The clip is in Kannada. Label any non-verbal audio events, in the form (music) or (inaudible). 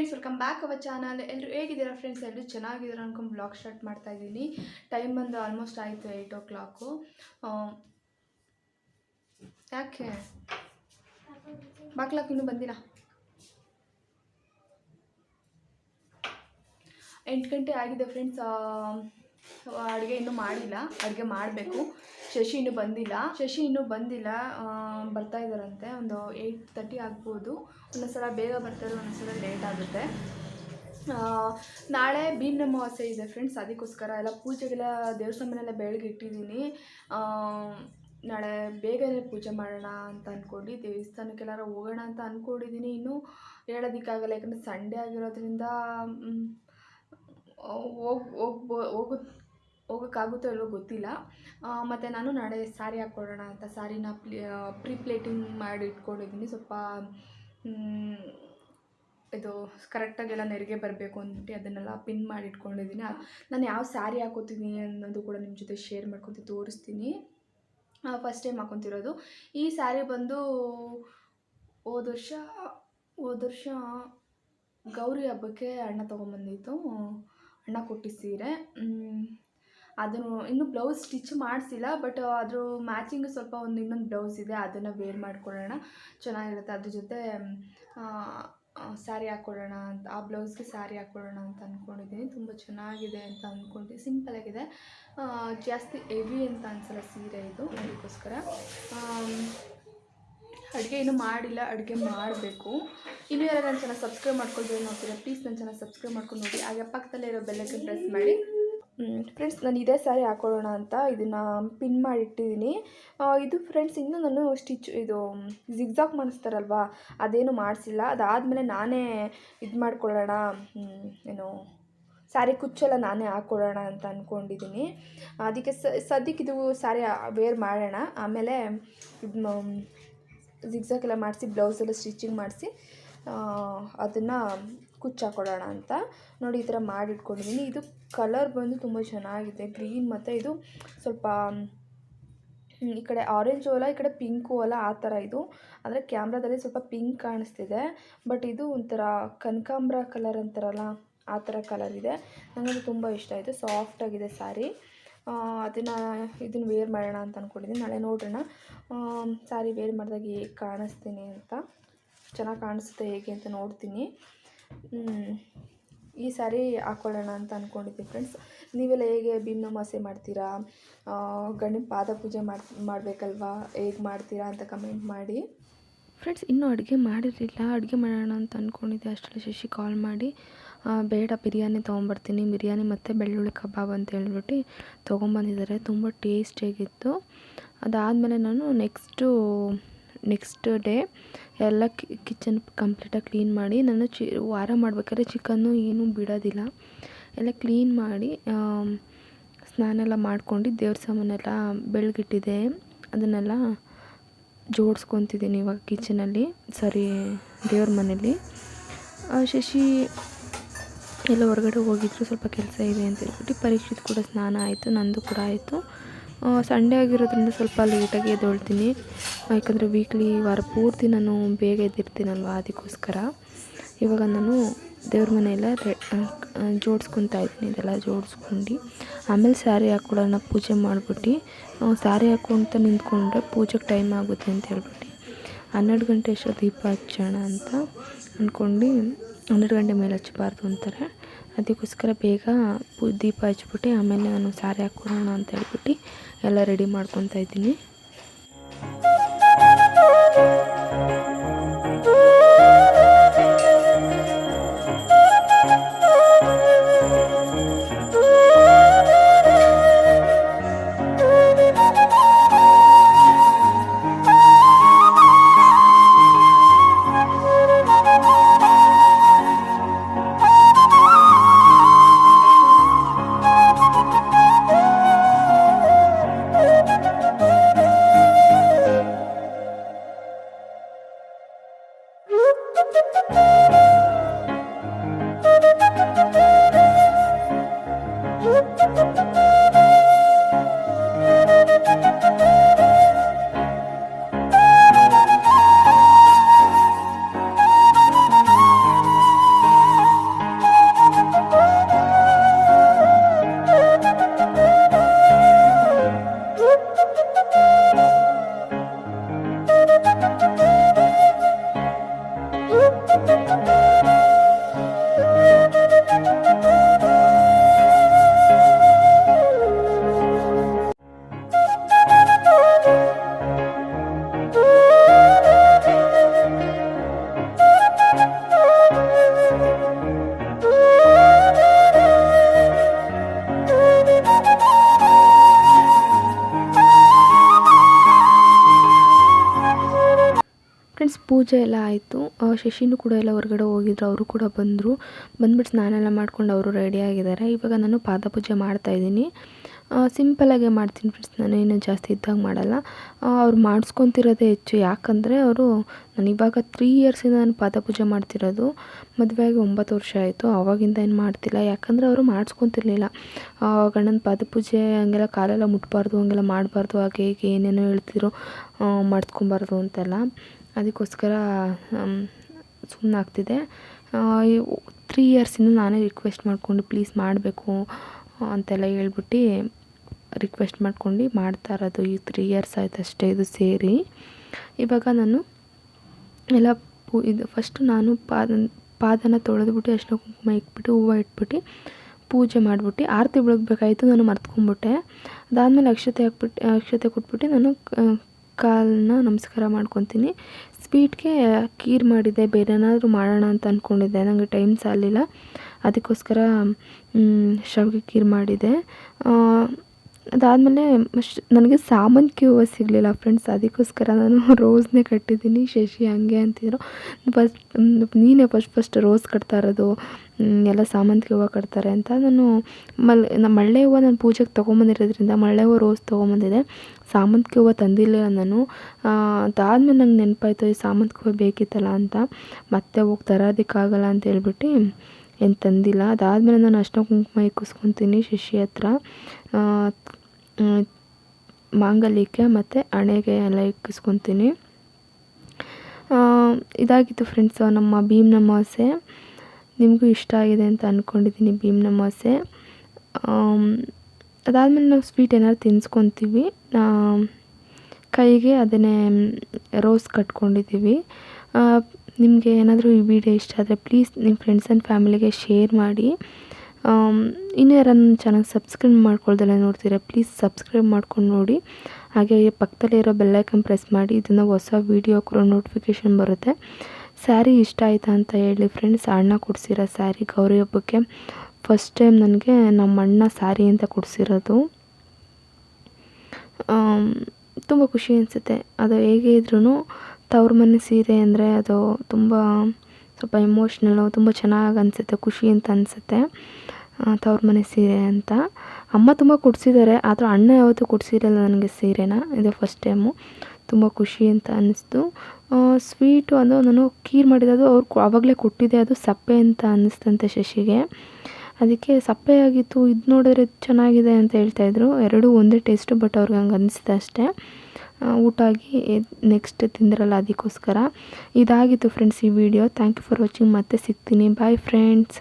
Friends welcome back our channel ಎಲ್ಲರೂ ಹೇಗಿದ್ದೀರಾ ಫ್ರೆಂಡ್ಸ್ ಎಲ್ಲರೂ ಚೆನ್ನಾಗಿದ್ದೀರಾ ಅನ್ಕೊಂಡು ಬ್ಲಾಗ್ ಸ್ಟಾರ್ಟ್ ಮಾಡ್ತಾ ಇದ್ದೀನಿ. ಟೈಮ್ ಬಂದು ಆಲ್ಮೋಸ್ಟ್ ಆಯಿತು ಏಯ್ಟ್ ಓ ಕ್ಲಾಕು ಯಾಕೆ? ಬಾಕ್ಲಾಕ್ ಇನ್ನೂ ಬಂದಿಲ್ಲ. ಎಂಟು ಗಂಟೆ ಆಗಿದೆ ಫ್ರೆಂಡ್ಸ್ ಅಡುಗೆ ಇನ್ನೂ ಮಾಡಿಲ್ಲ. ಅಡುಗೆ ಮಾಡಬೇಕು. ಶಶಿ ಇನ್ನೂ ಬಂದಿಲ್ಲ. ಶಶಿ ಇನ್ನೂ ಬಂದಿಲ್ಲ. ಬರ್ತಾ ಇದ್ದಾರಂತೆ. ಒಂದು ಏಯ್ಟ್ ತರ್ಟಿ ಆಗ್ಬೋದು. ಒಂದೊಂದ್ಸಲ ಬೇಗ ಬರ್ತಾರೆ ಒಂದೊಂದ್ಸಲ ಲೇಟ್ ಆಗುತ್ತೆ. ನಾಳೆ ಭೀಮ್ನ ಅಮಾವಾಸ್ಯೆ ಇದೆ ಫ್ರೆಂಡ್ಸ್ ಅದಕ್ಕೋಸ್ಕರ ಎಲ್ಲ ಪೂಜೆಗೆಲ್ಲ ದೇವಸ್ಥಾನನೆಲ್ಲ ಬೆಳಗ್ಗೆ ಇಟ್ಟಿದ್ದೀನಿ. ನಾಳೆ ಬೇಗನೆ ಪೂಜೆ ಮಾಡೋಣ ಅಂತ ಅಂದ್ಕೊಂಡು ದೇವಸ್ಥಾನಕ್ಕೆಲ್ಲಾರು ಹೋಗೋಣ ಅಂತ ಅಂದ್ಕೊಂಡಿದ್ದೀನಿ ಇನ್ನೂ ಹೇಳೋದಕ್ಕಾಗಲ್ಲ, ಯಾಕಂದರೆ ಸಂಡೇ ಆಗಿರೋದ್ರಿಂದ ಹೋಗಿ, ಹೋಗ್ ಹೋಗ್ಬೋ ಹೋಗು ಹೋಗೋಕ್ಕಾಗುತ್ತೋ ಇಲ್ಲವೋ ಗೊತ್ತಿಲ್ಲ. ಮತ್ತು ನಾನು ನಾಳೆ ಸ್ಯಾರಿ ಹಾಕ್ಕೊಡೋಣ ಅಂತ ಸ್ಯಾರಿನ ಪ್ಲೇ ಪ್ರೀ ಪ್ಲೇಟಿಂಗ್ ಮಾಡಿ ಇಟ್ಕೊಂಡಿದ್ದೀನಿ. ಸ್ವಲ್ಪ ಇದು ಇದು ಕರೆಕ್ಟಾಗೆಲ್ಲ ನೆರಿಗೆ ಬರಬೇಕು ಅಂದ್ಬಿಟ್ಟು ಅದನ್ನೆಲ್ಲ ಪಿನ್ ಮಾಡಿ ಇಟ್ಕೊಂಡಿದ್ದೀನಿ. ನಾನು ಯಾವ ಸ್ಯಾರಿ ಹಾಕೋತೀನಿ ಅನ್ನೋದು ಕೂಡ ನಿಮ್ಮ ಜೊತೆ ಶೇರ್ ಮಾಡ್ಕೊತೀನಿ ತೋರಿಸ್ತೀನಿ. ಫಸ್ಟ್ ಟೈಮ್ ಹಾಕೊತಿರೋದು. ಈ ಸ್ಯಾರಿ ಬಂದು ಹೋದ ವರ್ಷ ಹೋದ ವರ್ಷ ಗೌರಿ ಹಬ್ಬಕ್ಕೆ ಅಣ್ಣ ತೊಗೊಂಬಂದಿತ್ತು. ಅಣ್ಣ ಕೊಟ್ಟಿದ್ದ ಸೀರೆ. ಅದನ್ನು ಇನ್ನೂ ಬ್ಲೌಸ್ ಸ್ಟಿಚ್ ಮಾಡಿಸಿಲ್ಲ ಬಟ್ ಅದ್ರ ಮ್ಯಾಚಿಂಗ್ ಸ್ವಲ್ಪ ಒಂದು ಇನ್ನೊಂದು ಬ್ಲೌಸ್ ಇದೆ, ಅದನ್ನು ವೇರ್ ಮಾಡ್ಕೊಳ್ಳೋಣ. ಚೆನ್ನಾಗಿರುತ್ತೆ. ಅದ್ರ ಜೊತೆ ಸ್ಯಾರಿ ಹಾಕ್ಕೊಳ್ಳೋಣ ಅಂತ, ಆ ಬ್ಲೌಸ್ಗೆ ಸ್ಯಾರಿ ಹಾಕ್ಕೊಳ್ಳೋಣ ಅಂತ ಅಂದ್ಕೊಂಡಿದ್ದೀನಿ ತುಂಬ ಚೆನ್ನಾಗಿದೆ ಅಂತ ಅಂದ್ಕೊಂಡಿದ್ದೀನಿ ಸಿಂಪಲಾಗಿದೆ ಜಾಸ್ತಿ ಹೆವಿ ಅಂತ ಅನ್ಸಲ್ಲ ಸೀರೆ ಇದು, ಅದಕ್ಕೋಸ್ಕರ. ಅಡುಗೆ ಇನ್ನೂ ಮಾಡಿಲ್ಲ, ಅಡುಗೆ ಮಾಡಬೇಕು. ಇನ್ನೂ ಯಾರು ನನ್ನ ಚಾನಲ್ ಸಬ್ಸ್ಕ್ರೈಬ್ ಮಾಡ್ಕೊಂಡು ನೋಡ್ತೀರಾ ಪ್ಲೀಸ್ ನನ್ನ ಚೆನ್ನಾಗಿ ಸಬ್ಸ್ಕ್ರೈಬ್ ಮಾಡ್ಕೊಂಡು ನೋಡಿ. ಹಾಗೆ ಪಕ್ಕದಲ್ಲೇ ಇರೋ ಬೆಲ್ಲಕ್ಕೆ ಪ್ರೆಸ್ ಮಾಡಿ. ಫ್ರೆಂಡ್ಸ್ ನಾನು ಇದೇ ಸ್ಯಾರಿ ಹಾಕೊಳ್ಳೋಣ ಅಂತ ಇದನ್ನು ಪಿನ್ ಮಾಡಿಟ್ಟಿದ್ದೀನಿ ಇದು ಫ್ರೆಂಡ್ಸ್ ಇನ್ನೂ ನಾನು ಸ್ಟಿಚ್ ಇದು ಜಿಗ್ಜಾಕ್ ಮಾಡಿಸ್ತಾರಲ್ವಾ, ಅದೇನು ಮಾಡಿಸಿಲ್ಲ. ಅದಾದಮೇಲೆ ನಾನೇ ಇದು ಮಾಡ್ಕೊಳ್ಳೋಣ ಏನು ಸ್ಯಾರಿ ಕುಚ್ಚೆಲ್ಲ ನಾನೇ ಹಾಕ್ಕೊಳ್ಳೋಣ ಅಂತ ಅಂದ್ಕೊಂಡಿದ್ದೀನಿ ಅದಕ್ಕೆ ಸದ್ಯಕ್ಕೆ ಇದು ಸ್ಯಾರಿ ವೇರ್ ಮಾಡೋಣ. ಆಮೇಲೆ ಇದು ಜಿಗ್ಜಾಗ್ ಎಲ್ಲ ಮಾಡಿಸಿ ಬ್ಲೌಸೆಲ್ಲ ಸ್ಟಿಚಿಂಗ್ ಮಾಡಿಸಿ ಅದನ್ನು ಕುಚ್ಚು ಹಾಕ್ಕೊಳ್ಳೋಣ ಅಂತ. ನೋಡಿ, ಈ ಥರ ಮಾಡಿಟ್ಕೊಂಡಿದ್ದೀನಿ. ಇದು ಕಲರ್ ಬಂದು ತುಂಬ ಚೆನ್ನಾಗಿದೆ. ಗ್ರೀನ್ ಮತ್ತು ಇದು ಸ್ವಲ್ಪ ಈ ಕಡೆ ಆರೆಂಜು ಅಲ್ಲ, ಈ ಕಡೆ ಪಿಂಕು ಅಲ್ಲ, ಆ ಥರ ಇದು. ಅಂದರೆ ಕ್ಯಾಮ್ರಾದಲ್ಲಿ ಸ್ವಲ್ಪ ಪಿಂಕ್ ಕಾಣಿಸ್ತಿದೆ. ಬಟ್ ಇದು ಒಂಥರ ಕನಕಾಂಬ್ರ ಕಲರ್ ಅಂತಾರಲ್ಲ, ಆ ಥರ ಕಲರ್ ಇದೆ. ನನಗೆ ತುಂಬ ಇಷ್ಟ. ಆಯಿತು ಸಾಫ್ಟಾಗಿದೆ ಸ್ಯಾರಿ ಅದನ್ನು ಇದನ್ನು ವೇರ್ ಮಾಡೋಣ ಅಂತ ಅಂದ್ಕೊಂಡಿದ್ದೀನಿ ನಾಳೆ ನೋಡೋಣ. ಸ್ಯಾರಿ ವೇರ್ ಮಾಡಿದಾಗ ಹೇಗೆ ಕಾಣಿಸ್ತೀನಿ ಅಂತ. ಚೆನ್ನಾಗಿ ಕಾಣಿಸುತ್ತೆ ಹೇಗೆ ಅಂತ ನೋಡ್ತೀನಿ. ಈ ಸಾರಿ ಹಾಕ್ಕೊಳ್ಳೋಣ ಅಂತ ಅಂದ್ಕೊಂಡಿದ್ದೆ ಫ್ರೆಂಡ್ಸ್ ನೀವೆಲ್ಲ ಹೇಗೆ ಭೀಮನಮಾಸೆ ಮಾಡ್ತೀರಾ? ಗಂಡಿನ ಪಾದ ಪೂಜೆ ಮಾಡಿ, ಮಾಡಬೇಕಲ್ವಾ? ಹೇಗೆ ಮಾಡ್ತೀರಾ ಅಂತ ಕಮೆಂಟ್ ಮಾಡಿ. ಫ್ರೆಂಡ್ಸ್ ಇನ್ನೂ ಅಡುಗೆ ಮಾಡಿರಲಿಲ್ಲ. ಅಡುಗೆ ಮಾಡೋಣ ಅಂತ ಅಂದ್ಕೊಂಡಿದ್ದೆ ಅಷ್ಟರಲ್ಲಿ ಶಶಿ ಕಾಲ್ ಮಾಡಿ ಬೇಡ, ಬಿರಿಯಾನಿ ತೊಗೊಂಬರ್ತೀನಿ ಬಿರಿಯಾನಿ ಮತ್ತು ಬೆಳ್ಳುಳ್ಳಿ ಕಬಾಬ್ ಅಂತ ಹೇಳ್ಬಿಟ್ಟು ತೊಗೊಂಬಂದಿದ್ದಾರೆ ತುಂಬ ಟೇಸ್ಟಿಯಾಗಿತ್ತು ಅದಾದಮೇಲೆ ನಾನು ನೆಕ್ಸ್ಟು ನೆಕ್ಸ್ಟ್ ಡೇ ಎಲ್ಲ ಕಿಚನ್ ಕಂಪ್ಲೀಟಾಗಿ ಕ್ಲೀನ್ ಮಾಡಿ ನಾನು ಚಿ, ವಾರ ಮಾಡ್ಬೇಕಾದ್ರೆ ಚಿಕನ್ನು ಏನೂ ಬಿಡೋದಿಲ್ಲ. ಎಲ್ಲ ಕ್ಲೀನ್ ಮಾಡಿ ಸ್ನಾನ ಎಲ್ಲ ಮಾಡ್ಕೊಂಡು ದೇವ್ರ ಸಾಮಾನೆಲ್ಲ ಬೆಳಗಿಟ್ಟಿದೆ. ಅದನ್ನೆಲ್ಲ ಜೋಡಿಸ್ಕೊತಿದ್ದೀನಿ ಇವಾಗ ಕಿಚನಲ್ಲಿ ಸಾರಿ, ದೇವ್ರ ಮನೇಲಿ. ಶಶಿ ಎಲ್ಲ ಹೊರಗಡೆ ಹೋಗಿದ್ರು, ಸ್ವಲ್ಪ ಕೆಲಸ ಇದೆ ಅಂತ ಹೇಳ್ಬಿಟ್ಟು ಪರೀಕ್ಷಿತ್ ಕೂಡ ಸ್ನಾನ ಆಯಿತು, ನಂದು ಕೂಡ ಆಯಿತು. ಸಂಡೇ ಆಗಿರೋದ್ರಿಂದ ಸ್ವಲ್ಪ ಲೇಟಾಗಿ ಎದ್ದೊಳ್ತೀನಿ. ಯಾಕಂದರೆ ವೀಕ್ಲಿ ವಾರ ಪೂರ್ತಿ ನಾನು ಬೇಗ ಎದ್ದಿರ್ತೀನಲ್ವ ಅದಕ್ಕೋಸ್ಕರ. ಇವಾಗ ನಾನು ದೇವ್ರ ಮನೆಯೆಲ್ಲ ರೆ ಜೋಡಿಸ್ಕೊತಾ ಇದ್ದೀನಿ, ಇದೆಲ್ಲ ಜೋಡಿಸ್ಕೊಂಡು. ಆಮೇಲೆ ಸ್ಯಾರಿ ಹಾಕ್ಕೊಳ್ಳೋಣ ಪೂಜೆ ಮಾಡಿಬಿಟ್ಟು. ಸ್ಯಾರಿ ಹಾಕ್ಕೊಂತ ನಿಂತ್ಕೊಂಡ್ರೆ ಪೂಜೆಗೆ ಟೈಮ್ ಆಗುತ್ತೆ ಅಂತ ಹೇಳ್ಬಿಟ್ಟು. ಹನ್ನೆರಡು ಗಂಟೆ ಅಷ್ಟು ದೀಪ ಹಚ್ಚೋಣ ಅಂತ ಅಂದ್ಕೊಂಡು ಹನ್ನೆರಡು ಗಂಟೆ ಮೇಲೆ ಹಚ್ಚಬಾರ್ದು ಅಂತಾರೆ. ಅದಕ್ಕೋಸ್ಕರ ಬೇಗ ಪೂ, ದೀಪ ಹಚ್ಬಿಟ್ಟು ಆಮೇಲೆ ನಾನು ಸ್ಯಾರಿ ಹಾಕ್ಕೊಳ್ಳೋಣ ಅಂತ ಹೇಳ್ಬಿಟ್ಟು ಎಲ್ಲ ರೆಡಿ ಮಾಡ್ಕೊತಾ ಇದ್ದೀನಿ. ಪೂಜೆ ಎಲ್ಲ ಆಯಿತು. ಶಶಿನೂ ಕೂಡ ಎಲ್ಲ ಹೊರಗಡೆ ಹೋಗಿದ್ರು, ಅವರು ಕೂಡ ಬಂದರು. ಬಂದ್ಬಿಟ್ಟು ಸ್ನಾನ ಎಲ್ಲ ಮಾಡ್ಕೊಂಡು ಅವರು ರೆಡಿಯಾಗಿದ್ದಾರೆ ಇವಾಗ ನಾನು ಪಾದಪೂಜೆ ಮಾಡ್ತಾಯಿದ್ದೀನಿ ಸಿಂಪಲಾಗೆ ಮಾಡ್ತೀನಿ ಫ್ರೆಂಡ್ಸ್ ನಾನು ಏನು ಜಾಸ್ತಿ ಇದ್ದಾಗ ಮಾಡಲ್ಲ. ಅವ್ರು ಮಾಡಿಸ್ಕೊತಿರೋದೇ ಹೆಚ್ಚು. ಯಾಕಂದರೆ ಅವರು, ನಾನು ಇವಾಗ ತ್ರೀ ಇಯರ್ಸಿಂದ ನಾನು ಪಾದಪೂಜೆ ಮಾಡ್ತಿರೋದು. ಮದುವೆಯಾಗಿ ಒಂಬತ್ತು ವರ್ಷ ಆಯಿತು. ಆವಾಗಿಂದ ಏನು ಮಾಡ್ತಿಲ್ಲ. ಯಾಕಂದರೆ ಅವರು ಮಾಡಿಸ್ಕೊತಿರ್ಲಿಲ್ಲ. ಗಂಡನ ಪಾದಪೂಜೆ ಹಂಗೆಲ್ಲ ಕಾಲೆಲ್ಲ ಮುಟ್ಬಾರ್ದು, ಹಂಗೆಲ್ಲ ಮಾಡಬಾರ್ದು, ಹಾಗೆ ಹೀಗೆ ಏನೇನೋ ಹೇಳ್ತಿದ್ರು ಮಾಡಿಸ್ಕೊಬಾರ್ದು ಅಂತೆಲ್ಲ. ಅದಕ್ಕೋಸ್ಕರ ಸುಮ್ಮನಾಗ್ತಿದೆ ತ್ರೀ ಇಯರ್ಸಿಂದ ನಾನೇ ರಿಕ್ವೆಸ್ಟ್ ಮಾಡಿಕೊಂಡು ಪ್ಲೀಸ್ ಮಾಡಬೇಕು ಅಂತೆಲ್ಲ ಹೇಳ್ಬಿಟ್ಟು ರಿಕ್ವೆಸ್ಟ್ ಮಾಡ್ಕೊಂಡು ಮಾಡ್ತಾ ಇರೋದು ಈ ತ್ರೀ ಇಯರ್ಸ್ ಆಯ್ತು ಅಷ್ಟೇ ಇದು ಸೇರಿ. ಇವಾಗ ನಾನು ಎಲ್ಲ ಇದು ಫಸ್ಟು ನಾನು ಪಾದ, ಪಾದನ ತೊಳೆದ್ಬಿಟ್ಟು ಅಷ್ಟು ಕುಂಕುಮ ಇಟ್ಬಿಟ್ಟು ಹೂವು ಇಟ್ಬಿಟ್ಟು ಪೂಜೆ ಮಾಡಿಬಿಟ್ಟು ಆರತಿ ಬೆಳಗ್ಬೇಕಾಯಿತು ನಾನು ಮರ್ತ್ಕೊಂಡ್ಬಿಟ್ಟೆ ಅದಾದಮೇಲೆ ಅಕ್ಷತೆ ಹಾಕ್ಬಿಟ್ಟು ಅಕ್ಷತೆ ಕೊಟ್ಬಿಟ್ಟು ನಾನು ಕಾಲನ್ನ ನಮಸ್ಕಾರ ಮಾಡ್ಕೊತೀನಿ. ಸ್ವೀಟ್ಗೆ ಖೀರ್ ಮಾಡಿದ್ದೆ ಬೇರೆ ಏನಾದರೂ ಮಾಡೋಣ ಅಂತ ಅಂದ್ಕೊಂಡಿದ್ದೆ ನನಗೆ ಟೈಮ್ ಸಾಲಿಲ್ಲ. ಅದಕ್ಕೋಸ್ಕರ ಶಾವಿಗೆ ಖೀರ್ ಮಾಡಿದೆ. ಅದಾದಮೇಲೆ ನನಗೆ ಸಾಮಂತಿಗೆ ಹೂವು ಸಿಗಲಿಲ್ಲ ಫ್ರೆಂಡ್ಸ್ ಅದಕ್ಕೋಸ್ಕರ ನಾನು (laughs) ರೋಸ್ನೇ ಕಟ್ಟಿದ್ದೀನಿ. ಶಶಿ ಹಂಗೆ ಅಂತಿದ್ರು. ಫಸ್ಟ್ ನೀನೇ ಫಸ್ಟ್ ಫಸ್ಟ್ ರೋಸ್ ಕಟ್ತಾ ಇರೋದು. ಎಲ್ಲ ಸಾಮಂತಿಗೆ ಹೂವು ಕಟ್ತಾರೆ ಅಂತ ನಾನು ಮಲ್ ನಮ್ಮ ಮಳ್ಳೆ ಹೂವು ನಾನು ಪೂಜೆಗೆ ತೊಗೊಂಬಂದಿರೋದ್ರಿಂದ ಮಳ್ಳೆ ಹೂವು ರೋಸ್ ತೊಗೊಂಬಂದಿದ್ದೆ ಸಾಮಂತಿಗೆ ಹೂವು ತಂದಿಲ್ಲ ನಾನು. ಅದಾದ್ಮೇಲೆ ನಂಗೆ ನೆನಪಾಯ್ತು, ಈ ಸಾಮಂತಿಗೆ ಹೂವು ಬೇಕಿತ್ತಲ್ಲ ಅಂತ. ಮತ್ತೆ ಹೋಗಿ ತರೋದಕ್ಕಾಗಲ್ಲ ಅಂತ ಹೇಳ್ಬಿಟ್ಟು ಏನು ತಂದಿಲ್ಲ. ಅದಾದಮೇಲೆ ನಾನು ಅಷ್ಟ ಕುಂಕುಮ ಇಕ್ಕಿಸ್ಕೊತೀನಿ ಶಶಿ ಹತ್ರ. ಮಾಂಗಲ್ಯಕ್ಕೆ ಮತ್ತು ಹಣೆಗೆ ಎಲ್ಲ ಇಕ್ಕಿಸ್ಕೊತೀನಿ. ಇದಾಗಿತ್ತು ಫ್ರೆಂಡ್ಸ್ ನಮ್ಮ ಭೀಮ್ ಅಮಾವಾಸ್ಯೆ ನಿಮಗೂ ಇಷ್ಟ ಆಗಿದೆ ಅಂತ ಅಂದ್ಕೊಂಡಿದ್ದೀನಿ ಭೀಮ್ ಮಾಸೆ. ಅದಾದಮೇಲೆ ನಾವು ಸ್ವೀಟ್ ಏನಾದ್ರು ತಿನ್ಸ್ಕೊತೀವಿ. ಕೈಗೆ ಅದನ್ನೇ, ರೋಸ್ ಕಟ್ಕೊಂಡಿದ್ದೀವಿ. ನಿಮಗೆ ಏನಾದರೂ ಈ ವಿಡಿಯೋ ಇಷ್ಟ ಆದರೆ ಪ್ಲೀಸ್ ನಿಮ್ಮ ಫ್ರೆಂಡ್ಸ್ ಆ್ಯಂಡ್ ಫ್ಯಾಮಿಲಿಗೆ ಶೇರ್ ಮಾಡಿ. ಇನ್ನೂ ಯಾರನ್ನ ಚಾನಲ್ ಸಬ್ಸ್ಕ್ರೈಬ್ ಮಾಡ್ಕೊಳ್ದೆಲ್ಲ ನೋಡ್ತೀರಾ ಪ್ಲೀಸ್ ಸಬ್ಸ್ಕ್ರೈಬ್ ಮಾಡ್ಕೊಂಡು ನೋಡಿ. ಹಾಗೆ ಪಕ್ಕದಲ್ಲಿರೋ ಬೆಲ್ಲೈಕನ್ ಪ್ರೆಸ್ ಮಾಡಿ, ಇದನ್ನು ಹೊಸ ವೀಡಿಯೋ ಕೂಡ ನೋಟಿಫಿಕೇಷನ್ ಬರುತ್ತೆ. ಸ್ಯಾರಿ ಇಷ್ಟ ಆಯಿತಾ ಅಂತ ಹೇಳಿ ಫ್ರೆಂಡ್ಸ್ ಅಣ್ಣ ಕೊಡಿಸಿರೋ ಸ್ಯಾರಿ ಗೌರಿ ಹಬ್ಬಕ್ಕೆ ಫಸ್ಟ್ ಟೈಮ್ ನನಗೆ ನಮ್ಮ ಅಣ್ಣ ಸ್ಯಾರಿ ಅಂತ ಕೊಡಿಸಿರೋದು. ತುಂಬ ಖುಷಿ ಅನಿಸುತ್ತೆ. ಅದು ಹೇಗೆ ಇದ್ರೂ ತವ್ರ ಮನೆ ಸೀರೆ ಅಂದರೆ ಅದು ತುಂಬ ಸ್ವಲ್ಪ ಎಮೋಷ್ನಲ್ಲು ತುಂಬ ಚೆನ್ನಾಗಿ ಅನಿಸುತ್ತೆ, ಖುಷಿ ಅಂತ ಅನಿಸುತ್ತೆ. ತವ್ರ ಮನೆ ಸೀರೆ ಅಂತ. ಅಮ್ಮ ತುಂಬ ಕೊಡಿಸಿದ್ದಾರೆ ಆದರೂ ಅಣ್ಣ ಯಾವತ್ತೂ ಕೊಡಿಸಿರಲ್ಲ ನನಗೆ ಸೀರೆನ. ಇದು ಫಸ್ಟ್ ಟೈಮು ತುಂಬ ಖುಷಿ ಅಂತ ಅನ್ನಿಸ್ತು ಸ್ವೀಟು ಅದು ನಾನು ಖೀರ್ ಮಾಡಿದ್ದು ಅವ್ರು ಆವಾಗಲೇ ಕೊಟ್ಟಿದ್ದೆ, ಅದು ಸಪ್ಪೆ ಅಂತ ಅನ್ನಿಸ್ತಂತೆ ಶಶಿಗೆ. ಅದಕ್ಕೆ ಸಪ್ಪೆ ಆಗಿತ್ತು, ಇದು ನೋಡಿದ್ರೆ ಚೆನ್ನಾಗಿದೆ ಅಂತ ಹೇಳ್ತಾಯಿದ್ರು ಎರಡೂ ಒಂದೇ ಟೇಸ್ಟು ಬಟ್ ಅವ್ರಿಗೆ ಹಂಗೆ ಅನ್ನಿಸ್ತು ಅಷ್ಟೇ. ಊಟ ಆಗಿ ನೆಕ್ಸ್ಟ್ ತಿಂದ್ರಲ್ಲ ಅದಕ್ಕೋಸ್ಕರ. ಇದಾಗಿತ್ತು ಫ್ರೆಂಡ್ಸ್ ಈ video thank you for watching ಮತ್ತೆ ಸಿಗ್ತೀನಿ. Bye friends